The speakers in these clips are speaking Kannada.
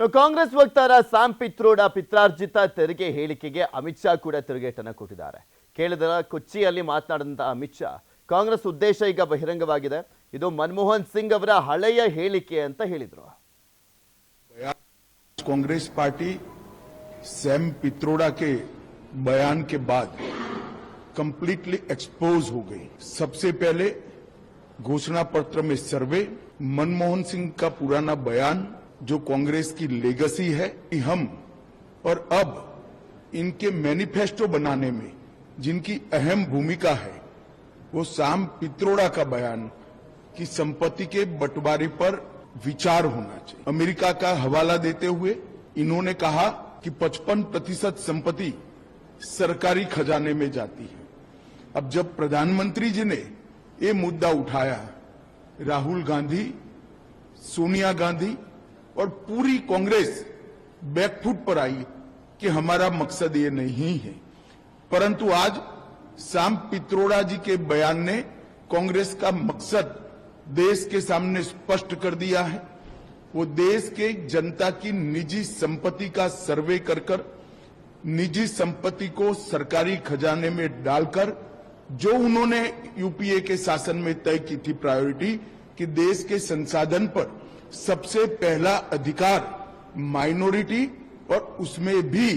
ಇನ್ನು ಕಾಂಗ್ರೆಸ್ ವಕ್ತಾರ ಸ್ಯಾಮ್ ಪಿತ್ರೋಡ ಪಿತ್ರಾರ್ಜಿತ ತೆರಿಗೆ ಹೇಳಿಕೆಗೆ ಅಮಿತ್ ಶಾ ಕೂಡ ತಿರುಗೇಟನ್ನ ಕೊಟ್ಟಿದ್ದಾರೆ ಕೇಳಿದ ಕೊಚ್ಚಿಯಲ್ಲಿ ಮಾತನಾಡಿದಂತ ಅಮಿತ್ ಶಾ ಕಾಂಗ್ರೆಸ್ ಉದ್ದೇಶ ಈಗ ಬಹಿರಂಗವಾಗಿದೆ ಇದು ಮನಮೋಹನ್ ಸಿಂಗ್ ಅವರ ಹಳೆಯ ಹೇಳಿಕೆ ಅಂತ ಹೇಳಿದ್ರು कांग्रेस पार्टी सैम पित्रोड़ा के बयान के बाद कंप्लीटली एक्सपोज हो गई सबसे पहले घोषणा पत्र में सर्वे मनमोहन सिंह का पुराना बयान जो कांग्रेस की लेगेसी है कि हम और अब इनके मैनिफेस्टो बनाने में जिनकी अहम भूमिका है, वो शाम पित्रोड़ा का बयान कि संपत्ति के बंटवारे पर विचार होना चाहिए। अमेरिका का हवाला देते हुए इन्होंने कहा कि 55 प्रतिशत संपत्ति सरकारी खजाने में जाती है। अब जब प्रधानमंत्री जी ने ये मुद्दा उठाया, राहुल गांधी, सोनिया गांधी और पूरी कांग्रेस बैकफुट पर आई कि हमारा मकसद ये नहीं है। परंतु आज शाम पित्रोड़ा जी के बयान ने कांग्रेस का मकसद देश के सामने स्पष्ट कर दिया है। वो देश के जनता की निजी संपत्ति का सर्वे कर कर, निजी संपत्ति को सरकारी खजाने में डालकर, जो उन्होंने यूपीए के शासन में तय की थी प्रायोरिटी कि देश के संसाधन पर सबसे पहला अधिकार माइनॉरिटी और उसमें भी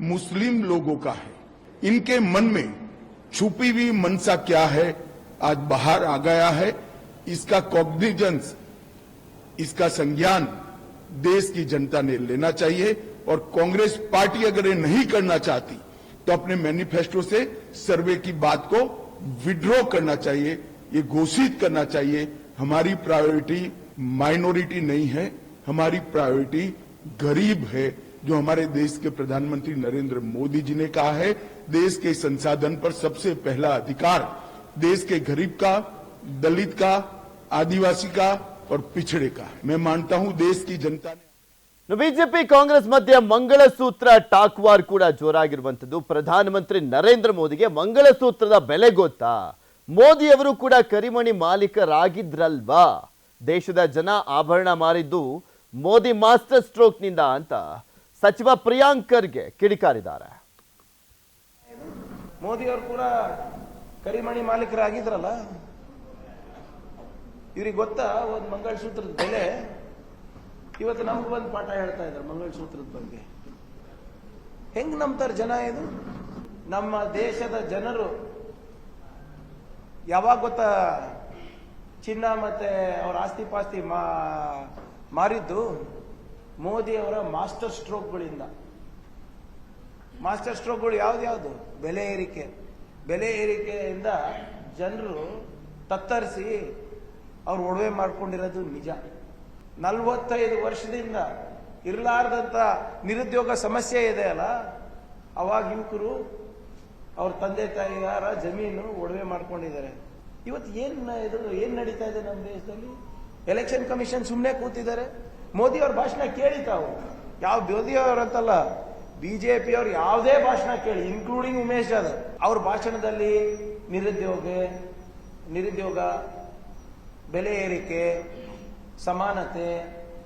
मुस्लिम लोगों का है। इनके मन में छुपी हुई मनसा क्या है? आज बाहर आ गया है। इसका कॉग्निजेंस इसका संज्ञान देश की जनता ने लेना चाहिए और कांग्रेस पार्टी अगर ये नहीं करना चाहती तो अपने मैनिफेस्टो से सर्वे की बात को विड्रॉ करना चाहिए, ये घोषित करना चाहिए। हमारी प्रायोरिटी माइनॉरिटी नहीं है हमारी प्रायोरिटी गरीब है जो हमारे देश के प्रधानमंत्री नरेंद्र मोदी जी ने कहा है देश के संसाधन पर सबसे पहला अधिकार देश के गरीब का दलित का आदिवासी का और पिछड़े का है। मैं मानता हूं देश की जनता ने ಇನ್ನು ಬಿಜೆಪಿ ಕಾಂಗ್ರೆಸ್ ಮಧ್ಯೆ ಮಂಗಳಸೂತ್ರ ಟಾಕ್ ವಾರ್ ಕೂಡ ಜೋರಾಗಿರುವಂತದ್ದು ಪ್ರಧಾನಮಂತ್ರಿ ನರೇಂದ್ರ ಮೋದಿಗೆ ಮಂಗಳಸೂತ್ರದ ಬೆಲೆ ಗೊತ್ತಾ ಮೋದಿ ಅವರು ಕೂಡ ಕರಿಮಣಿ ಮಾಲೀಕರಾಗಿದ್ರಲ್ವಾ ದೇಶದ ಜನ ಆಭರಣ ಮಾರಿದ್ದು ಮೋದಿ ಮಾಸ್ಟರ್ ಸ್ಟ್ರೋಕ್ನಿಂದ ಅಂತ ಸಚಿವ ಪ್ರಿಯಾಂಕರ್ಗೆ ಕಿಡಿಕಾರಿದ್ದಾರೆ. ಮೋದಿ ಅವರು ಕೂಡ ಕರಿಮಣಿ ಮಾಲೀಕರಾಗಿದ್ರಲ್ಲ? ಇವ್ರಿಗೆ ಗೊತ್ತಾ ಒಂದು ಮಂಗಳಸೂತ್ರದ ಬೆಲೆ? ಇವತ್ತು ನಮ್ಗೆ ಒಂದು ಪಾಠ ಹೇಳ್ತಾ ಇದ್ದಾರೆ ಮಂಗಳಸೂತ್ರದ ಬಗ್ಗೆ. ಹೆಂಗ್ ನಂಬ್ತಾರೆ ಜನ ಇದು? ನಮ್ಮ ದೇಶದ ಜನರು ಯಾವಾಗ ಗೊತ್ತಾ ಚಿನ್ನ ಮತ್ತೆ ಅವ್ರ ಆಸ್ತಿ ಪಾಸ್ತಿ ಮಾರಿದ್ದು ಮೋದಿ ಅವರ ಮಾಸ್ಟರ್ ಸ್ಟ್ರೋಕ್ಗಳಿಂದ. ಮಾಸ್ಟರ್ ಸ್ಟ್ರೋಕ್ಗಳು ಯಾವ್ದು ಬೆಲೆ ಏರಿಕೆ. ಬೆಲೆ ಏರಿಕೆಯಿಂದ ಜನರು ತತ್ತರಿಸಿ ಅವ್ರು ಒಡವೆ ಮಾಡ್ಕೊಂಡಿರೋದು ನಿಜ. ನಲವತ್ತೈದು ವರ್ಷದಿಂದ ಇರಲಾರ್ದಂತ ನಿರುದ್ಯೋಗ ಸಮಸ್ಯೆ ಇದೆ ಅಲ್ಲ? ಅವಾಗ ಯುವಕರು ಅವ್ರ ತಂದೆ ತಾಯಿಗಾರ ಜಮೀನು ಒಡವೆ ಮಾಡ್ಕೊಂಡಿದ್ದಾರೆ. ಇವತ್ತು ಏನು ಇದು ಏನು ನಡೀತಾ ಇದೆ ನಮ್ಮ ದೇಶದಲ್ಲಿ? ಎಲೆಕ್ಷನ್ ಕಮಿಷನ್ ಸುಮ್ಮನೆ ಕೂತಿದ್ದಾರೆ. ಮೋದಿ ಅವ್ರ ಭಾಷಣ ಕೇಳಿ ತಾವು. ಯಾವ ಮೋದಿ ಅವರಂತಲ್ಲ ಬಿಜೆಪಿ ಅವ್ರು ಯಾವುದೇ ಭಾಷಣ ಕೇಳಿ ಇನ್ಕ್ಲೂಡಿಂಗ್ ಉಮೇಶ್ ಜಾಧವ್. ಅವ್ರ ಭಾಷಣದಲ್ಲಿ ನಿರುದ್ಯೋಗ ನಿರುದ್ಯೋಗ, ಬೆಲೆ ಏರಿಕೆ, ಸಮಾನತೆ,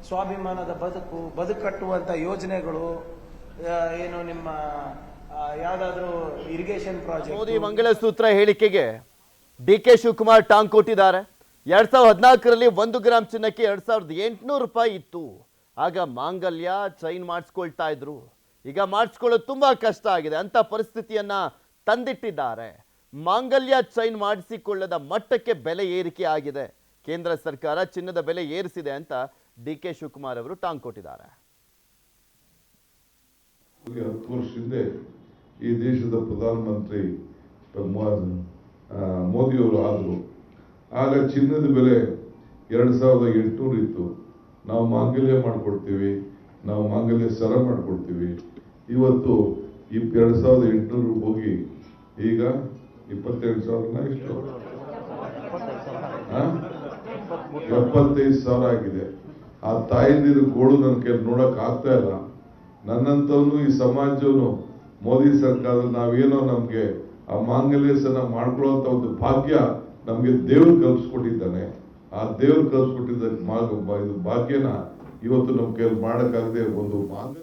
ಸ್ವಾಭಿಮಾನದ ಬದುಕು, ಬದುಕಟ್ಟುವಂತ ಯೋಜನೆಗಳು ಏನು ನಿಮ್ಮ ಯಾವ್ದಾದ್ರು ಇರಿಗೇಷನ್ ಮೋದಿ ಮಂಗಳ ಸೂತ್ರ ಹೇಳಿಕೆಗೆ ಡಿ ಕೆ ಶಿವಕುಮಾರ್ ಟಾಂಗ್ ಕೊಟ್ಟಿದ್ದಾರೆ. ಎರಡ್ ಸಾವಿರದ ಹದಿನಾಲ್ಕರಲ್ಲಿ ಒಂದು ಗ್ರಾಮ್ ಚಿನ್ನಕ್ಕೆ ಎರಡ್ ಸಾವಿರದ ಎಂಟುನೂರು ರೂಪಾಯಿ ಇತ್ತು. ಆಗ ಮಾಂಗಲ್ಯ ಚೈನ್ ಮಾಡಿಸ್ಕೊಳ್ತಾ ಇದ್ರು. ಈಗ ಮಾಡಿಸ್ಕೊಳ್ಳೋದು ತುಂಬಾ ಕಷ್ಟ ಆಗಿದೆ. ಅಂತ ಪರಿಸ್ಥಿತಿಯನ್ನ ತಂದಿಟ್ಟಿದ್ದಾರೆ. ಮಾಂಗಲ್ಯ ಚೈನ್ ಮಾಡಿಸಿಕೊಳ್ಳದ ಮಟ್ಟಕ್ಕೆ ಬೆಲೆ ಏರಿಕೆ ಆಗಿದೆ. ಕೇಂದ್ರ ಸರ್ಕಾರ ಚಿನ್ನದ ಬೆಲೆ ಏರಿಸಿದೆ ಅಂತ ಡಿ ಕೆ ಶಿವಕುಮಾರ್ ಅವರು ಟಾಂಗ್ ಕೊಟ್ಟಿದ್ದಾರೆ. ಈ ದೇಶದ ಪ್ರಧಾನಮಂತ್ರಿ ಮೋದಿಯವರು ಆದರು. ಆಗ ಚಿನ್ನದ ಬೆಲೆ ಎರಡು ಸಾವಿರದ ಎಂಟುನೂರು ಇತ್ತು. ನಾವು ಮಾಂಗಲ್ಯ ಮಾಡಿಕೊಡ್ತೀವಿ, ನಾವು ಮಾಂಗಲ್ಯ ಸರ ಮಾಡಿಕೊಡ್ತೀವಿ. ಇವತ್ತು ಇಪ್ ಎರಡು ಸಾವಿರದ ಎಂಟುನೂರು ಹೋಗಿ ಈಗ ಇಪ್ಪತ್ತೆರಡು ಸಾವಿರನ ಎಷ್ಟು? ಎಪ್ಪತ್ತೈದು ಸಾವಿರ ಆಗಿದೆ. ಆ ತಾಯಂದಿರು ಗೋಳು ನನ್ನ ಕೈಲಿ ನೋಡಕ್ ಆಗ್ತಾ ಇಲ್ಲ. ನನ್ನಂತವನು ಈ ಸಮಾಜವನು ಮೋದಿ ಸರ್ಕಾರದಲ್ಲಿ ನಾವೇನೋ ನಮ್ಗೆ ಆ ಮಾಂಗಲ್ಯಸನ ಮಾಡ್ಕೊಳ್ಳುವಂತ ಒಂದು ಭಾಗ್ಯ ನಮಗೆ ದೇವ್ರು ಕಲ್ಪಿಸ್ಕೊಟ್ಟಿದ್ದಾನೆ. ಆ ದೇವ್ರು ಇದು ಭಾಗ್ಯನ ಇವತ್ತು ನಮ್ಮ ಕೈಯಲ್ಲಿ ಮಾಡೋಕ್ಕಾಗದೆ ಒಂದು ಮಾಂಗಲ್ಯ